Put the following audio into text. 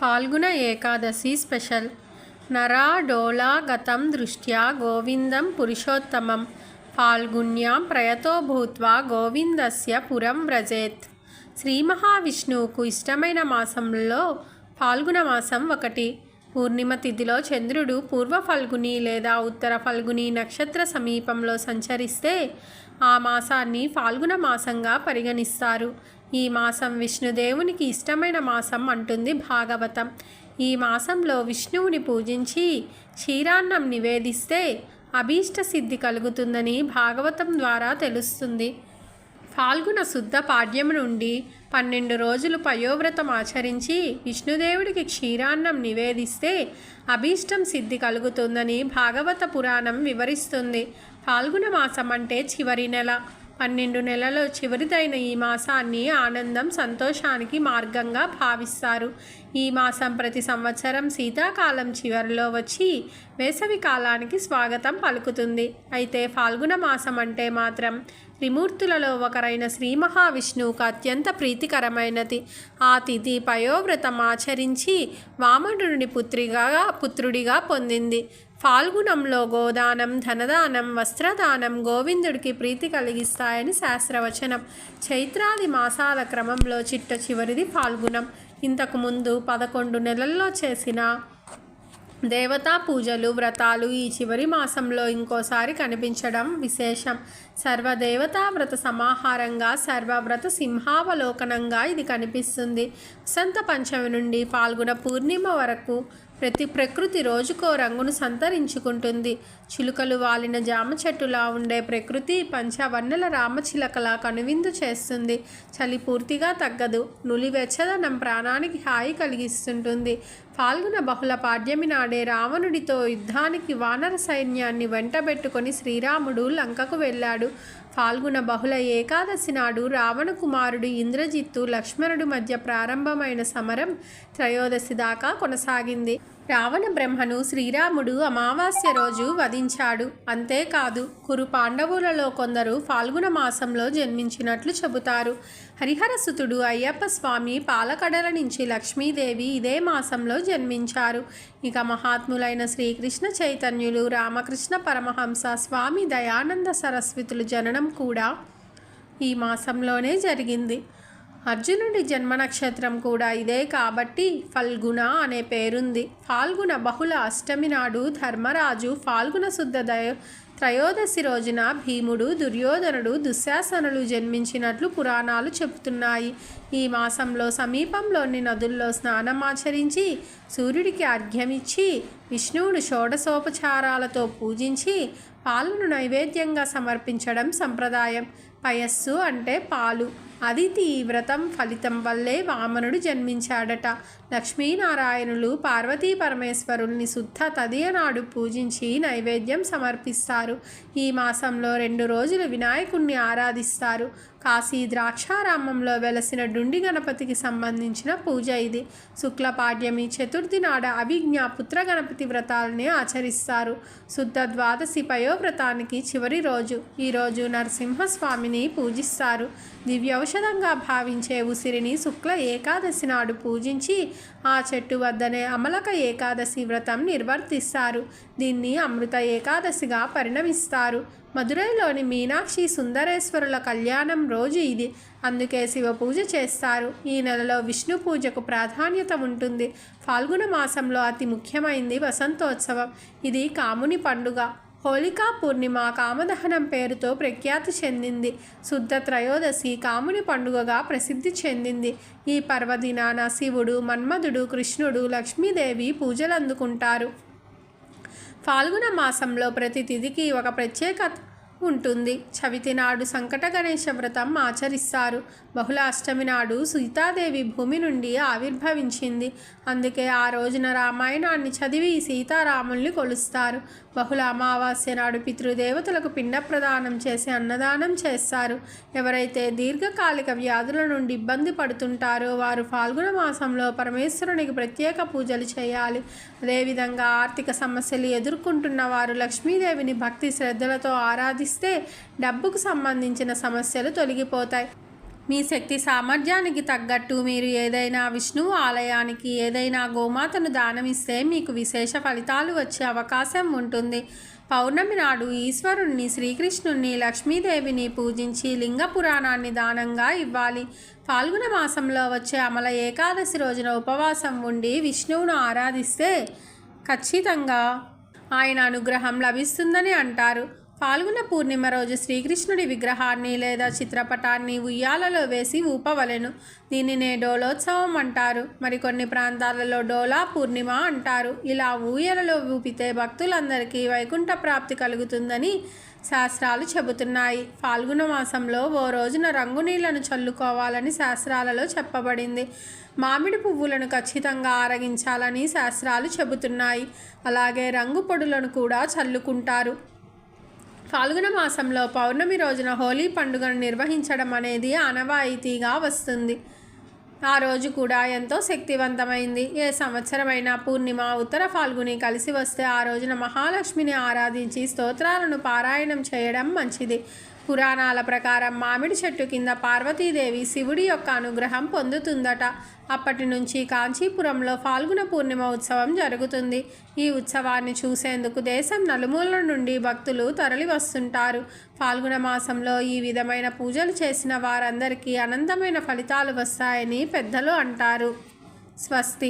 ఫాల్గుణ Ekadashi special. నరాడోలా గతం దృష్ట్యా గోవిందం పురుషోత్తమం. ఫాల్గుణ్యాం ప్రయతో భూత్వా గోవిందస్య పురం వ్రజేత్. శ్రీ మహావిష్ణువుకు ఇష్టమైన మాసంలో ఫాల్గుణ మాసం ఒకటి. పూర్ణిమ తిథిలో చంద్రుడు పూర్వ ఫల్గుని లేదా ఉత్తర ఫల్గుని నక్షత్ర సమీపంలో సంచరిస్తే ఆ మాసాన్ని ఫాల్గుణ మాసంగా పరిగణిస్తారు. ఈ మాసం విష్ణుదేవునికి ఇష్టమైన మాసం అంటుంది భాగవతం. ఈ మాసంలో విష్ణువుని పూజించి క్షీరాన్నం నివేదిస్తే అభీష్ట సిద్ధి కలుగుతుందని భాగవతం ద్వారా తెలుస్తుంది. ఫాల్గుణ శుద్ధ పాడ్యం నుండి పన్నెండు రోజులు పయోవ్రతం ఆచరించి విష్ణుదేవుడికి క్షీరాన్నం నివేదిస్తే అభీష్టం సిద్ధి కలుగుతుందని భాగవత పురాణం వివరిస్తుంది. ఫాల్గుణ మాసం అంటే చివరి నెల. పన్నెండు నెలలో చివరిదైన ఈ మాసాన్ని ఆనందం సంతోషానికి మార్గంగా భావిస్తారు. ఈ మాసం ప్రతి సంవత్సరం శీతాకాలం చివరిలో వచ్చి వేసవి కాలానికి స్వాగతం పలుకుతుంది. అయితే ఫాల్గుణ మాసం అంటే మాత్రం త్రిమూర్తులలో ఒకరైన శ్రీ మహావిష్ణువుకు అత్యంత ప్రీతికరమైనది. ఆ తిథి పయోవ్రతం ఆచరించి వామనుడిని పుత్రిగా పుత్రుడిగా పొందింది. ఫాల్గుణంలో గోదానం ధనదానం వస్త్రదానం గోవిందుడికి ప్రీతి కలిగిస్తాయని శాస్త్రవచనం. చైత్రాది మాసాల క్రమంలో చిట్ట చివరిది ఫాల్గుణం. ఇంతకుముందు పదకొండు నెలల్లో చేసిన దేవతా పూజలు వ్రతాలు ఈ చివరి మాసంలో ఇంకోసారి కనిపించడం విశేషం. సర్వదేవతా వ్రత సమాహారంగా సర్వవ్రత సింహావలోకనంగా ఇది కనిపిస్తుంది. వసంత పంచమి నుండి పాల్గొన పూర్ణిమ వరకు ప్రతి ప్రకృతి రోజుకో రంగును సంతరించుకుంటుంది. చిలుకలు వాలిన జామ చెట్టులా ఉండే ప్రకృతి పంచవర్ణల రామచిలకలా కనువిందు చేస్తుంది. చలి పూర్తిగా తగ్గదు. నులి వెచ్చదనం ప్రాణానికి హాయి కలిగిస్తుంటుంది. పాల్గొన బహుళ పాడ్యమి నాడే రావణుడితో యుద్ధానికి వానర సైన్యాన్ని వెంటబెట్టుకొని శ్రీరాముడు లంకకు వెళ్ళాడు. పాల్గొన బహుళ ఏకాదశి నాడు రావణ కుమారుడు ఇంద్రజిత్తు లక్ష్మణుడు మధ్య ప్రారంభమైన సమరం త్రయోదశి దాకా కొనసాగింది. రావణ బ్రహ్మను శ్రీరాముడు అమావాస్య రోజు వధించాడు. అంతేకాదు కురు పాండవులలో కొందరు ఫాల్గుణ మాసంలో జన్మించినట్లు చెబుతారు. హరిహరసుతుడు అయ్యప్ప స్వామి పాలకడల నుంచి లక్ష్మీదేవి ఇదే మాసంలో జన్మించారు. ఇక మహాత్ములైన శ్రీకృష్ణ చైతన్యులు రామకృష్ణ పరమహంస స్వామి దయానంద సరస్వతులు జననం కూడా ఈ మాసంలోనే జరిగింది. అర్జునుడి జన్మ నక్షత్రం కూడా ఇదే కాబట్టి ఫల్గుణ అనే పేరుంది. ఫాల్గుణ బహుళ అష్టమి నాడు ధర్మరాజు ఫాల్గుణ శుద్ధ దయ త్రయోదశి రోజున భీముడు దుర్యోధనుడు దుశ్శాసనులు జన్మించినట్లు పురాణాలు చెబుతున్నాయి. ఈ మాసంలో సమీపంలోని నదుల్లో స్నానమాచరించి సూర్యుడికి అర్ఘ్యమిచ్చి విష్ణువును షోడశోపచారాలతో పూజించి పాలను నైవేద్యంగా సమర్పించడం సంప్రదాయం. పయస్సు అంటే పాలు. అదితి ఈ వ్రతం ఫలితం వల్లే వామనుడు జన్మించాడట. లక్ష్మీనారాయణులు పార్వతీ పరమేశ్వరుల్ని శుద్ధ తదియనాడు పూజించి నైవేద్యం సమర్పిస్తారు. ఈ మాసంలో రెండు రోజులు వినాయకుణ్ణి ఆరాధిస్తారు. కాశీ ద్రాక్షారామంలో వెలసిన డుండి గణపతికి సంబంధించిన పూజ ఇది. శుక్లపాడ్యమి చతుర్థి నాడ అభిజ్ఞ పుత్ర గణపతి వ్రతాలని ఆచరిస్తారు. శుద్ధ ద్వాదశి పయోవ్రతానికి చివరి రోజు. ఈరోజు నరసింహస్వామిని పూజిస్తారు. దివ్యౌషధంగా భావించే ఉసిరిని శుక్ల ఏకాదశి నాడు పూజించి ఆ చెట్టు వద్దనే అమలక ఏకాదశి వ్రతం నిర్వర్తిస్తారు. దీన్ని అమృత ఏకాదశిగా పరిణమిస్తారు. మదురైలోని మీనాక్షి సుందరేశ్వరుల కళ్యాణం రోజు ఇది. అందుకే శివ పూజ చేస్తారు. ఈ నెలలో విష్ణు పూజకు ప్రాధాన్యత ఉంటుంది. ఫాల్గుణ మాసంలో అతి ముఖ్యమైంది వసంతోత్సవం. ఇది కాముని పండుగ. హోళికా పూర్ణిమ కామదహనం పేరుతో ప్రఖ్యాతి చెందింది. శుద్ధ త్రయోదశి కాముని పండుగగా ప్రసిద్ధి చెందింది. ఈ పర్వదినాన శివుడు మన్మధుడు కృష్ణుడు లక్ష్మీదేవి పూజలు అందుకుంటారు ఫాల్గుణ మాసంలో ప్రతి తిథికి ఒక ప్రత్యేకత ఉంటుంది. చవితి నాడు సంకట గణేశ వ్రతం ఆచరిస్తారు. బహుళ అష్టమి నాడు సీతాదేవి భూమి నుండి ఆవిర్భవించింది. అందుకే ఆ రోజున రామాయణాన్ని చదివి సీతారాముల్ని కొలుస్తారు. బహుళ అమావాస్య నాడు పితృదేవతలకు పిండ ప్రదానం చేసి అన్నదానం చేస్తారు. ఎవరైతే దీర్ఘకాలిక వ్యాధుల నుండి ఇబ్బంది పడుతుంటారో వారు ఫాల్గుణ మాసంలో పరమేశ్వరునికి ప్రత్యేక పూజలు చేయాలి. అదేవిధంగా ఆర్థిక సమస్యలు ఎదుర్కొంటున్న వారు లక్ష్మీదేవిని భక్తి శ్రద్ధలతో ఆరాధి పాటిస్తే డబ్బుకు సంబంధించిన సమస్యలు తొలగిపోతాయి. మీ శక్తి సామర్థ్యానికి తగ్గట్టు మీరు ఏదైనా విష్ణువు ఆలయానికి ఏదైనా గోమాతను దానమిస్తే మీకు విశేష ఫలితాలు వచ్చే అవకాశం ఉంటుంది. పౌర్ణమి నాడు ఈశ్వరుణ్ణి శ్రీకృష్ణుణ్ణి లక్ష్మీదేవిని పూజించి లింగ పురాణాన్ని దానంగా ఇవ్వాలి. ఫాల్గుణ మాసంలో వచ్చే అమల ఏకాదశి రోజున ఉపవాసం ఉండి విష్ణువును ఆరాధిస్తే ఖచ్చితంగా ఆయన అనుగ్రహం లభిస్తుందని అంటారు. పాల్గొన్న పూర్ణిమ రోజు శ్రీకృష్ణుడి విగ్రహాన్ని లేదా చిత్రపటాన్ని ఉయ్యాలలో వేసి ఊపవలెను. దీనినే డోలోత్సవం అంటారు. మరికొన్ని ప్రాంతాలలో డోలా పూర్ణిమ అంటారు. ఇలా ఊయలలో ఊపితే భక్తులందరికీ వైకుంఠ ప్రాప్తి కలుగుతుందని శాస్త్రాలు చెబుతున్నాయి. ఫాల్గుణ మాసంలో ఓ రోజున రంగు నీళ్ళను చల్లుకోవాలని శాస్త్రాలలో చెప్పబడింది. మామిడి పువ్వులను ఖచ్చితంగా ఆరగించాలని శాస్త్రాలు చెబుతున్నాయి. అలాగే రంగు పొడులను కూడా చల్లుకుంటారు. ఫాల్గుణ మాసంలో పౌర్ణమి రోజున హోలీ పండుగను నిర్వహించడం అనేది ఆనవాయితీగా వస్తుంది. ఆ రోజు కూడా ఎంతో శక్తివంతమైంది. ఏ సంవత్సరమైనా పూర్ణిమ ఉత్తర ఫాల్గుని కలిసి వస్తే ఆ రోజున మహాలక్ష్మిని ఆరాధించి స్తోత్రాలను పారాయణం చేయడం మంచిది. పురాణాల ప్రకారం మామిడి చెట్టు కింద పార్వతీదేవి శివుడి యొక్క అనుగ్రహం పొందుతుందట. అప్పటి నుంచి కాంచీపురంలో ఫాల్గుణ పూర్ణిమ ఉత్సవం జరుగుతుంది. ఈ ఉత్సవాన్ని చూసేందుకు దేశం నలుమూలల నుండి భక్తులు తరలి వస్తుంటారు. ఫాల్గుణ మాసంలో ఈ విధమైన పూజలు చేసిన వారందరికీ అనంతమైన ఫలితాలు వస్తాయని పెద్దలు అంటారు. స్వస్తి